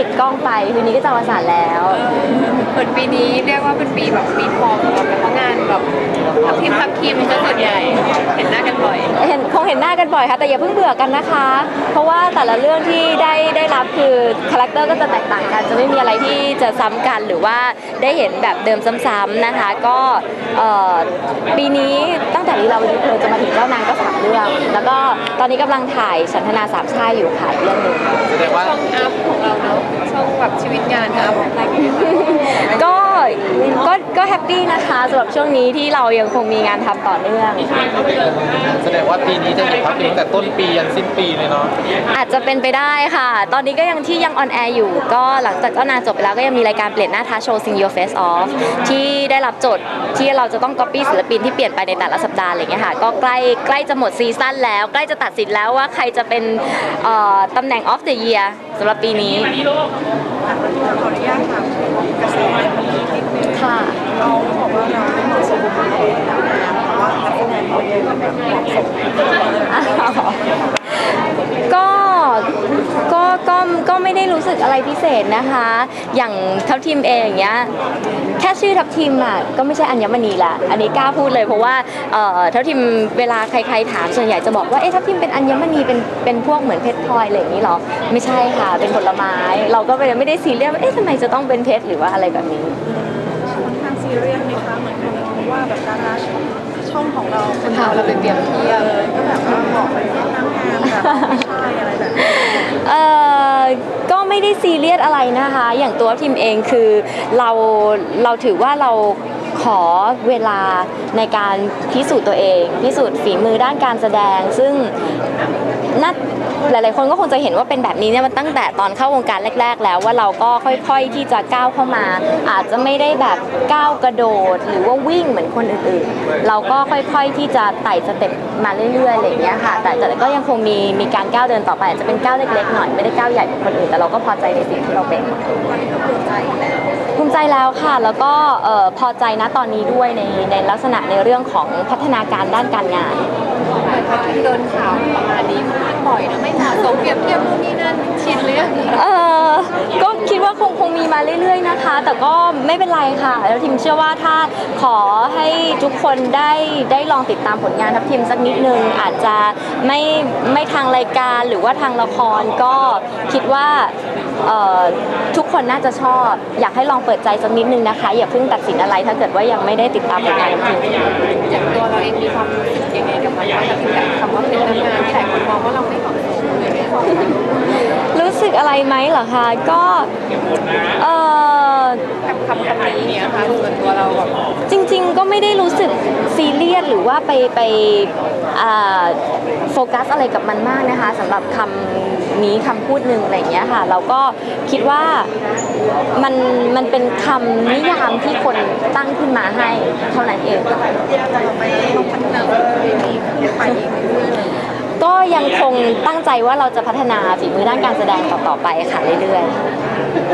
ปิดกล้องไปคืนนี้ก็จะอวสานแล้วเหมือนปีนี้เรียกว่าเป็นปีแบบปีทองสำหรับเพราะงานแบบทับทีมทับทีมซะส่วนใหญ่เห็นหน้ากันบ่อยเห็นคงเห็นหน้ากันบ่อยค่ะแต่อย่าเพิ่งเบื่อกันนะคะ เพราะว่าแต่ละเรื่องที่ได้ได้รับคือคาแรคเตอร์ก็จะแตกต่างกันจะไม่มีอะไรที่จะซ้ำกันหรือว่าได้เห็นแบบเดิมซ้ำๆนะคะ ก็เอ่อปีนี้ตั้งแต่ลีลาวดีเพลจะมาถึงเจ้านางก็สามเรื่อง แล้วก็ตอนนี้กำลังถ่ายฉันทนาสามชายอยู่ค่ะอีกเรื่องหนึ่งแสดงว่าช่องอัพของเราเนาะช่องแบบชีวิตงานอัพอะไรอย่างเงี้ย ก็ก็ก็แฮ ปปี้นะคะสำหรับช่วงนี้ที่เรายังคงมีงานทำต่อเนื่อง แสดงว่าปีนี้จะเห็นพับเพลงแต่ต้นปียันสิ้นปีเลยเนาะอาจจะเป็นไปได้ค่ะ ตอนนี้ก็ยังที่ยังออนแอร์อยู่ ก็หลังจากเจ้านางจบไปแล้วก็ยังมีรายการเปลี่ยนหน้าท้าโชว์ Sing Your Face Off ที่ได้รับโจทย์ที่เราจะต้อง copy ศิลปินที่เปลี่ยนไปในแต่ละสัปดาห์อะไรอย่างเงี้ยค่ะ ก็ใกล้ใกล้จะหมดซีซั่นแล้ว ใกล้จะตัดสินแล้วว่าใครจะเป็นเอ่อตำแหน่ง of the year สำหรับปีนี้ ขออนุญาตถามถึงกระแสมันนิดนึง ค่ะ เราบอกว่าเราไม่เหมาะสมกับเพราะว่านักแสดงคนเดียวแบบเหมาะสม ก็ก็ก็ก็ ไม่ได้รู้สึกอะไรพิเศษนะคะ อย่างทัพทีมเองอย่างเงี้ยแค่ชื่อทัพทีมอะก็ไม่ใช่อัญมณีละอันนี้กล้าพูดเลยเพราะว่าเอ่อทัพทีมเวลาใครๆถามส่วนใหญ่จะบอกว่าเอ๊ะทัพทีมเป็นอัญมณีเป็นเป็นพวกเหมือนเพชรพลอยอะไรอย่างนี้เหรอไม่ใช่ค่ะเป็นผลไม้ เราก็ไม่ได้ซีเรียสว่าเอ๊ะทำไมจะต้องเป็นเพชรหรือว่าอะไรแบบนี้ค่อนข้างซีเรียสไหมคะเหมือนคนเพราะว่าแบบดาราช่องช่องของเราคนเอาเราไปเปรียบเทียบเลยก็แบบว่าบอกไปเรื่องนางงามแบบไม่ใช่อะไรแบบนี้เอ่อก็ ไม่ได้ซีเรียสอะไรนะคะ อย่างตัวทีมเองคือเราเราถือว่าเราขอเวลาในการพิสูจน์ตัวเอง พิสูจน์ฝีมือด้านการแสดง ซึ่งน่า หลาย ๆ คนก็คงจะเห็นว่าเป็นแบบนี้เนี่ยมันตั้งแต่ตอนเข้าวงการแรก ๆ แล้วว่าเราก็ค่อย ๆ ที่จะก้าวเข้ามา อาจจะไม่ได้แบบก้าวกระโดด หรือว่าวิ่งเหมือนคนอื่น ๆ เราก็ค่อย ๆ ที่จะไต่สเต็ปมาเรื่อย ๆ อะไรอย่างเงี้ยค่ะ แต่แต่ก็ยังคงมีมีการก้าวเดินต่อไปอาจจะเป็นก้าวเล็ก ๆ หน่อยไม่ได้ก้าวใหญ่เหมือนคนอื่นแต่เราก็พอใจในสิ่งที่เราเป็นภูมิใจแล้วค่ะ แล้วก็พอใจนะตอนนี้ด้วยในในลักษณะในเรื่องของพัฒนาการด้านการงานเหมือนเขาที่โดนข่าวประมาณนี้ ค่อนข้างบ่อยนะไม่เหมาะสมเปรียบเทียบนู่นนี่นั่นชินหรือยังเออก็คิดว่าคง มาเรื่อย ๆนะคะ แต่ก็ไม่เป็นไรค่ะ แล้วทิมเชื่อว่าถ้าขอให้ทุกคนได้ได้ลองติดตามผลงานทัพทิมสักนิดนึงอาจจะไม่ไม่ทางรายการหรือว่าทางละครก็คิดว่าทุกคนน่าจะชอบ อยากให้ลองเปิดใจสักนิดนึงนะคะ อย่าเพิ่งตัดสินอะไรถ้าเกิดว่ายังไม่ได้ติดตามผลงานทัพทิมอย่างตัวเราเองมีความรู้สึกยังไงกับมันว่าถ้าถึงแบบคำว่าเป็นนางงามที่หลายคนมองว่าเราไม่เหมาะสมหรือไม่เหมาะ อะไรไหมเหรอคะก็เออกับคำคำนี้เนี่ยค่ะส่วนตัวเราแบบจริง ๆ ก็ไม่ได้รู้สึกซีเรียสหรือว่าไปไปโฟกัสอะไรกับมันมากนะคะสำหรับคำนี้คำพูดหนึ่งอะไรเงี้ยค่ะ เราก็คิดว่ามันมันเป็นคำนิยามที่คนตั้งขึ้นมาให้เท่านั้นเองไปต้องพันาให้ดีขึ้นไปอีกเรื่อยๆเลยก็ ยังคงตั้งใจว่าเราจะพัฒนาฝีมือด้านการแสดงต่อๆไปค่ะเรื่อยๆ